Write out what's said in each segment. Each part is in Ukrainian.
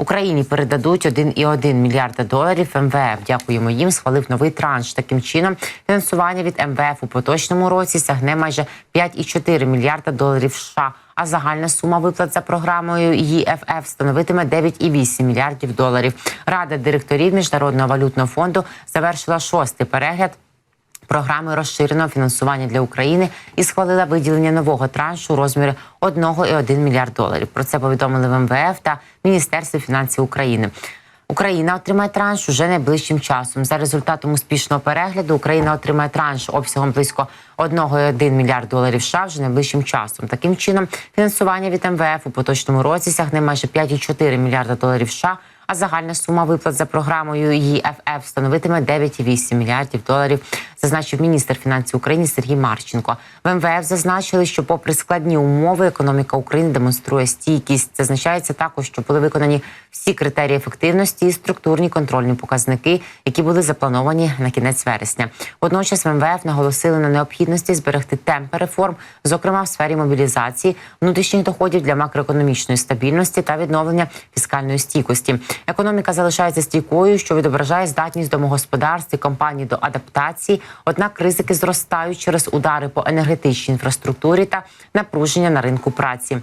Україні передадуть 1,1 мільярда доларів МВФ. Дякуємо їм. Схвалив новий транш. Таким чином, фінансування від МВФ у поточному році сягне майже 5,4 мільярда доларів США. А загальна сума виплат за програмою ЄФФ становитиме 9,8 мільярдів доларів. Рада директорів міжнародного валютного фонду завершила шостий перегляд програми розширеного фінансування для України і схвалила виділення нового траншу у розмірі 1,1 мільярд доларів. Про це повідомили в МВФ та Міністерстві фінансів України. Україна отримає транш уже найближчим часом. За результатом успішного перегляду Україна отримає транш обсягом близько 1,1 мільярд доларів США вже найближчим часом. Таким чином, фінансування від МВФ у поточному році сягне майже 5,4 мільярда доларів США, а загальна сума виплат за програмою ЄФФ становитиме 9,8 мільярдів доларів, зазначив міністр фінансів України Сергій Марченко. В МВФ зазначили, що, попри складні умови, економіка України демонструє стійкість. Зазначається також, що були виконані всі критерії ефективності і структурні контрольні показники, які були заплановані на кінець вересня. Водночас в МВФ наголосили на необхідності зберегти темпи реформ, зокрема в сфері мобілізації, внутрішніх доходів для макроекономічної стабільності та відновлення фіскальної стійкості. Економіка залишається стійкою, що відображає здатність домогосподарств і компаній до адаптації. Однак ризики зростають через удари по енергетичній інфраструктурі та напруження на ринку праці.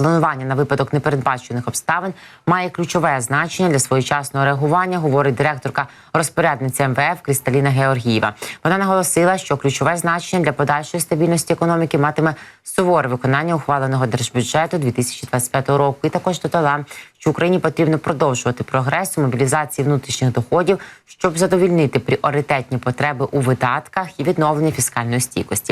Планування на випадок непередбачених обставин має ключове значення для своєчасного реагування, говорить директорка розпорядниця МВФ Крісталіна Георгієва. Вона наголосила, що ключове значення для подальшої стабільності економіки матиме суворе виконання ухваленого держбюджету 2025 року. І також додала, що Україні потрібно продовжувати прогрес у мобілізації внутрішніх доходів, щоб задовільнити пріоритетні потреби у видатках і відновлення фіскальної стійкості.